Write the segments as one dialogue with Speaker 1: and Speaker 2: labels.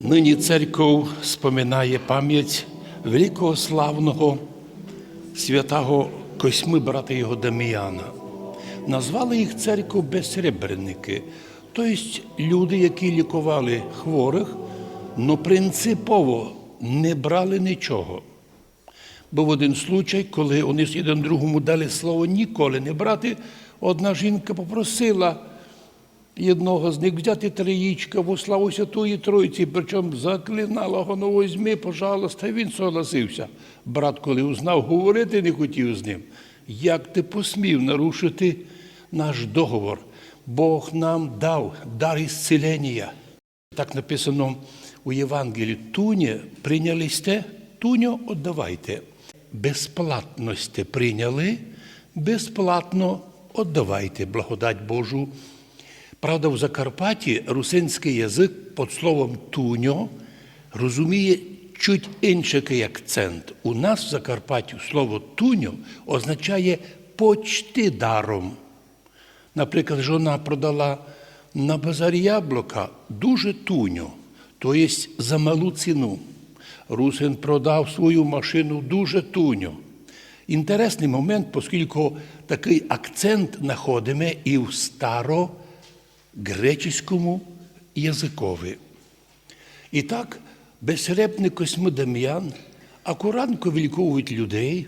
Speaker 1: Нині церков споминає пам'ять великого славного святого Косьми, брата його Даміяна. Назвали їх церков безсребреники, тобто люди, які лікували хворих, але принципово не брали нічого. Був один случай, коли вони один другому дали слово ніколи не брати. Одна жінка попросила одного з них взяти троїчка во славу Святої Тройці, причому заклинала ну возьми, пожалуйста, він согласився. Брат, коли узнав, говорити не хотів з ним. Як ти посмів нарушити наш договор? Бог нам дав дар ісцілення. Так написано у Євангелії. Туні прийняли сте, туньо віддавайте. Безплатно сте прийняли, безплатно віддавайте благодать Божу. Правда, в Закарпатті русинський язик під словом туньо розуміє чуть інший акцент. У нас в Закарпатті слово туньо означає почти даром. Наприклад, жона продала на базарі яблука дуже туньо, тобто за малу ціну. Русин продав свою машину дуже туньо. Інтересний момент, оскільки такий акцент знаходимо і в старогреческому язикові. І так, безсребний Косьми Дам'ян акуратно виліковують людей,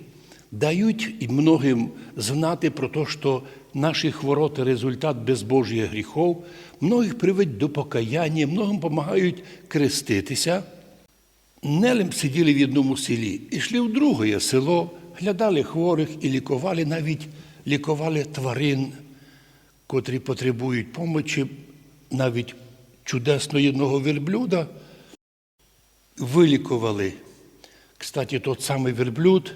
Speaker 1: дають многим знати про те, що наші хвороти результат безбожія гріхов, многих приводять до покаяння, многим допомагають креститися. Нелем сиділи в одному селі, йшли в друге село, глядали хворих і лікували, навіть лікували тварин, котрі потребують помочі, навіть чудесно одного верблюда вилікували. Кстати, тот самий верблюд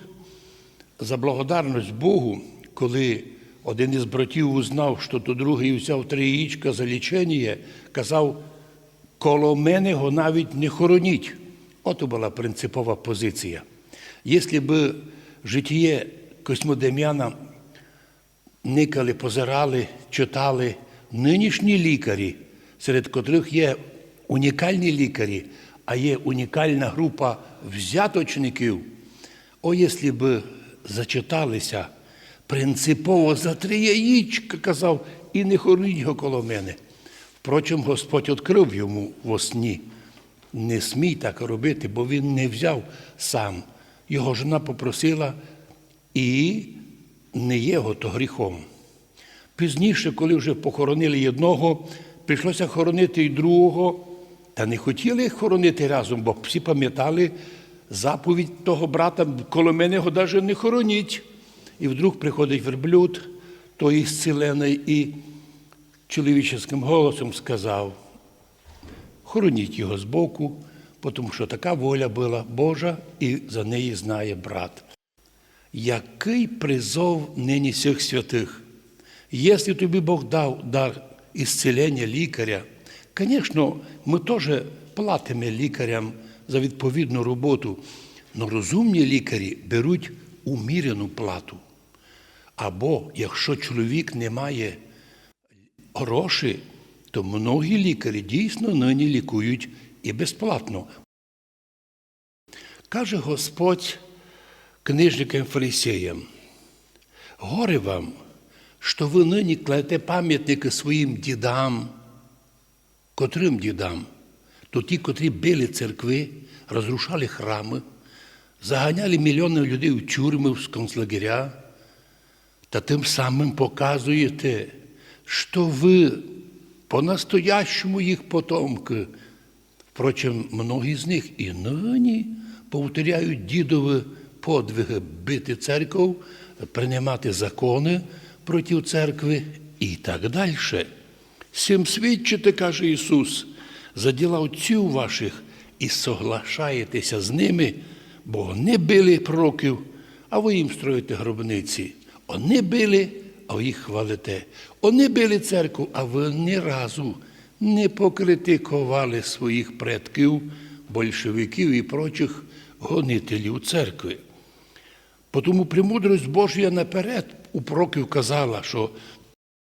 Speaker 1: за благодарність Богу, коли один із братів узнав, що то другий взяв три яєчка за лічення, казав, коло мене його навіть не хороніть. Ото була принципова позиція. Якщо б життя Космодем'яна никали, позирали, читали нинішні лікарі, серед котрих є унікальні лікарі, а є унікальна група взяточників, о, якщо б зачиталися принципово за три яєчка, казав, і не хороніть його коло мене. Впрочем, Господь відкрив йому во сні. Не смій так робити, бо він не взяв сам. Його жона попросила, і не є його то гріхом. Пізніше, коли вже похоронили одного, прийшлося хоронити і другого, та не хотіли їх хоронити разом, бо всі пам'ятали заповідь того брата, коло мене його навіть не хороніть. І вдруг приходить верблюд, той зцілений, і чоловічим голосом сказав, хороніть його збоку, тому що така воля була Божа, і за неї знає брат. Який призов нині всіх святих? Якщо тобі Бог дав дар ісцілення лікаря, звісно, ми теж платимо лікарям за відповідну роботу, але розумні лікарі беруть умірену плату. Або якщо чоловік не має грошей, то многі лікарі дійсно нині лікують і безплатно. Каже Господь книжникам фарисеям, горе вам, що ви нині кладете пам'ятники своїм дідам, котрим дідам? То ті, котрі били церкви, розрушали храми, заганяли мільйони людей в тюрми, в концлагеря, та тим самим показуєте, що ви по-настоящому їх потомки. Впрочем, многі з них і нині повторяють дідові подвиги бити церков, приймати закони проти церкви і так далі. Сім свідчите, каже Ісус, за діла отців ваших і соглашаєтеся з ними, бо вони били пророків, а ви їм строїте гробниці. Вони били, а ви їх хвалите. Вони били церкву, а ви ні разу не покритикували своїх предків, большевиків і прочих гонителів церкви. Тому премудрость Божія наперед у пророків казала, що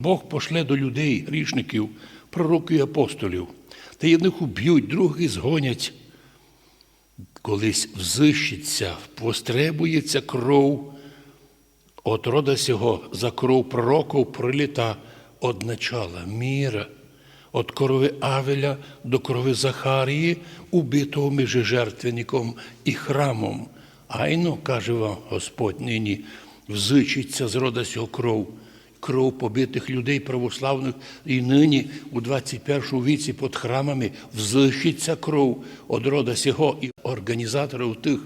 Speaker 1: Бог пошле до людей, грішників, пророків і апостолів. та одних уб'ють, других згонять. Колись взищиться, постребується кров, от рода сього за кров пророков проліта од начала міра, от корови Авеля до корови Захарії, убитого між жертвенником і храмом. Айно, каже вам Господь нині, взичиться з рода сього кров, кров побитих людей православних і нині у 21 віці під храмами взищиться кров од рода сього і організаторів тих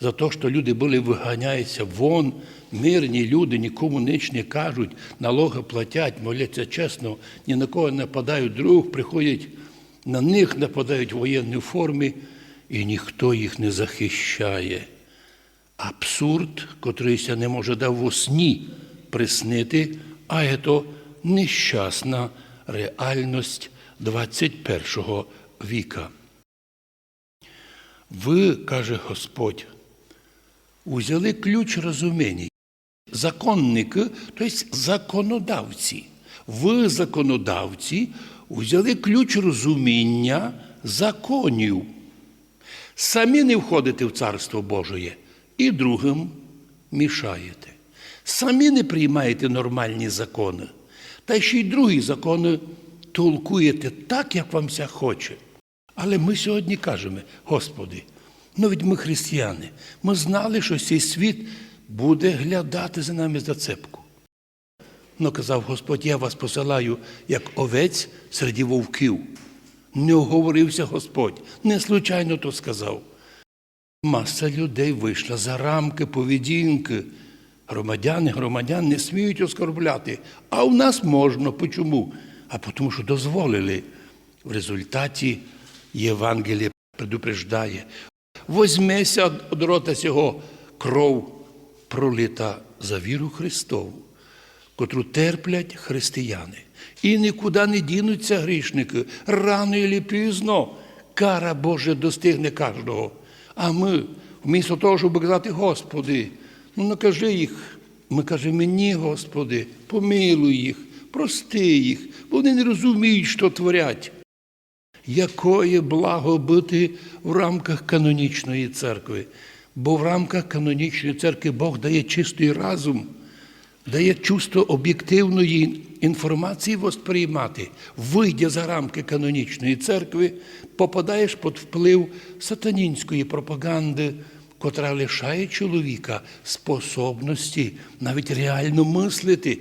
Speaker 1: за те, що люди були виганяються вон, мирні люди нікому ніч не кажуть, налоги платять, моляться чесно, ні на кого не нападають, друг приходять, на них нападають в воєнній формі, і ніхто їх не захищає. Абсурд, котрийся не може дав во сні приснити, а це нещасна реальність 21 віка. Ви, каже Господь, узяли ключ розуміння. Законники, тобто законодавці. Ви, законодавці, узяли ключ розуміння законів. Самі не входите в Царство Божоє і другим мішаєте. Самі не приймаєте нормальні закони, та ще й другі закони толкуєте так, як вам ся хоче. Але ми сьогодні кажемо, Господи, ну ведь ми християни, ми знали, що цей світ буде глядати за нами за цепку. Ну, казав Господь, я вас посилаю, як овець серед вовків. Не оговорився Господь, не случайно то сказав. Маса людей вийшла за рамки поведінки. Громадяни, громадян не сміють оскорбляти. А у нас можна. Почому? А тому, що дозволили. В результаті Євангеліє предупреждає. Возьмеся від рота цього кров пролита за віру Христову, котру терплять християни. І нікуди не дінуться грішники. Рано і пізно кара Божа достигне кожного. А ми, вмісто того, щоб казати, Господи, ну накажи їх. Ми кажемо, ні, Господи, помилуй їх, прости їх, вони не розуміють, що творять. Якое благо бути в рамках канонічної церкви? Бо в рамках канонічної церкви Бог дає чистий разум, дає чувство об'єктивної інформації восприймати. Вийдя за рамки канонічної церкви, попадаєш під вплив сатанінської пропаганди, котра лишає чоловіка способності навіть реально мислити.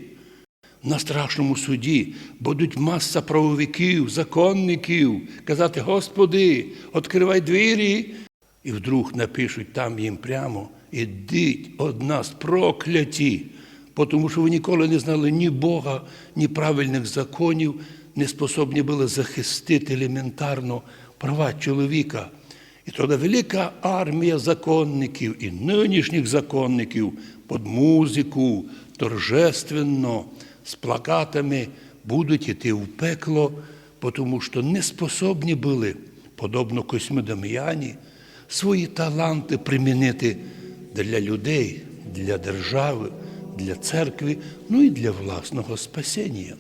Speaker 1: На страшному суді будуть маса правовиків, законників казати, Господи, відкривай двері. І вдруг напишуть там їм прямо, ідіть од нас прокляті, тому що ви ніколи не знали ні Бога, ні правильних законів, не способні були захистити елементарно права чоловіка. І тоді велика армія законників і нинішніх законників під музику торжественно з плакатами будуть йти в пекло, тому що не способні були, подобно Косьми Дам'яні, свої таланти примінити для людей, для держави, для церкви, ну і для власного спасіння.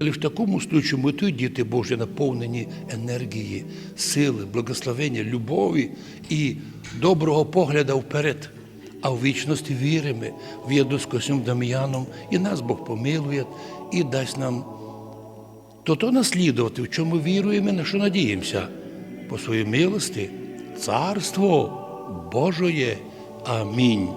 Speaker 1: Але в такому случаю ми тут, діти Божі, наповнені енергії, сили, благословення, любові і доброго погляду вперед. А в вічності віримо, в єду з Косим Дам'яном, і нас Бог помилує і дасть нам то то наслідувати, в чому віруємо, на що надіємося, по своїй милості, царство Божоє. Амінь.